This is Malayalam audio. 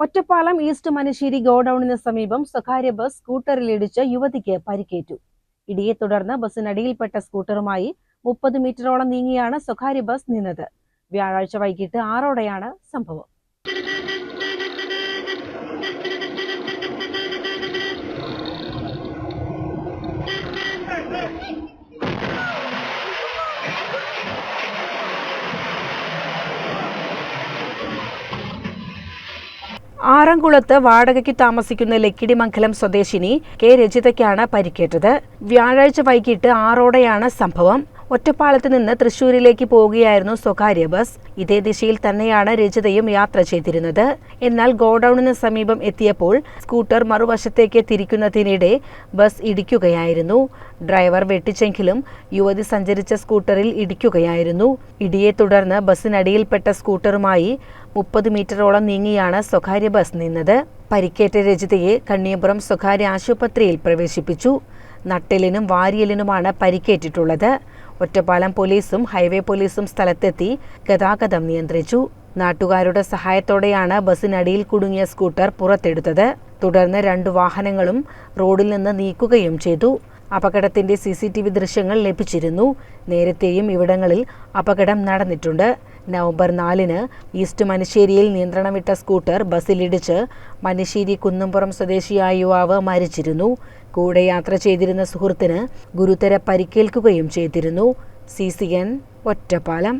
ഒറ്റപ്പാലം ഈസ്റ്റ് മനശ്ശേരി ഗോഡൌണിന് സമീപം സ്വകാര്യ ബസ് സ്കൂട്ടറിലിടിച്ച് യുവതിക്ക് പരിക്കേറ്റു. ഇടിയെ തുടർന്ന് ബസ്സിനടിയിൽപ്പെട്ട സ്കൂട്ടറുമായി മുപ്പത് മീറ്ററോളം നീങ്ങിയാണ് സ്വകാര്യ ബസ് നിന്നത്. വ്യാഴാഴ്ച വൈകിട്ട് ആറോടെയാണ് സംഭവം. ആറംകുളത്ത് വാടകയ്ക്ക് താമസിക്കുന്ന ലക്കിടിമംഗലം സ്വദേശിനി കെ. രജിതയ്ക്കാണ് പരിക്കേറ്റത്. വ്യാഴാഴ്ച വൈകിട്ട് ആറോടെയാണ് സംഭവം. ഒറ്റപ്പാലത്ത് നിന്ന് തൃശൂരിലേക്ക് പോവുകയായിരുന്നു സ്വകാര്യ ബസ്. ഇതേ ദിശയിൽ തന്നെയാണ് രജിതയും യാത്ര ചെയ്തിരുന്നത്. എന്നാൽ ഗോഡൌണിന് സമീപം എത്തിയപ്പോൾ സ്കൂട്ടർ മറുവശത്തേക്ക് തിരിക്കുന്നതിനിടെ ബസ് ഇടിക്കുകയായിരുന്നു. ഡ്രൈവർ വെട്ടിച്ചെങ്കിലും യുവതി സഞ്ചരിച്ച സ്കൂട്ടറിൽ ഇടിക്കുകയായിരുന്നു. ഇടിയെ തുടർന്ന് ബസ്സിനടിയിൽപ്പെട്ട സ്കൂട്ടറുമായി മുപ്പത് മീറ്ററോളം നീങ്ങിയാണ് സ്വകാര്യ ബസ് നിന്നത്. പരിക്കേറ്റ രജിതയെ കണ്ണിയപുരം സ്വകാര്യ ആശുപത്രിയിൽ പ്രവേശിപ്പിച്ചു. നട്ടലിനും വാരിയലിനുമാണ് പരിക്കേറ്റിട്ടുള്ളത്. ഒറ്റപ്പാലം പോലീസും ഹൈവേ പോലീസും സ്ഥലത്തെത്തി ഗതാഗതം നിയന്ത്രിച്ചു. നാട്ടുകാരുടെ സഹായത്തോടെയാണ് ബസ്സിനടിയിൽ കുടുങ്ങിയ സ്കൂട്ടർ പുറത്തെടുത്തത്. തുടർന്ന് രണ്ടു വാഹനങ്ങളും റോഡിൽ നിന്ന് നീക്കുകയും ചെയ്തു. അപകടത്തിന്റെ സി സി ടി വി ദൃശ്യങ്ങൾ ലഭിച്ചിരുന്നു. നേരത്തെയും ഇവിടങ്ങളിൽ അപകടം നടന്നിട്ടുണ്ട്. നവംബർ നാലിന് ഈസ്റ്റ് മനശ്ശേരിയിൽ നിയന്ത്രണം വിട്ട സ്കൂട്ടർ ബസ്സിലിടിച്ച് മനശ്ശേരി കുന്നംപുറം സ്വദേശിയായ യുവാവ് മരിച്ചിരുന്നു. കൂടെ യാത്ര ചെയ്തിരുന്ന സുഹൃത്തിന് ഗുരുതര പരിക്കേൽക്കുകയും ചെയ്തിരുന്നു. C C N Ottapalam.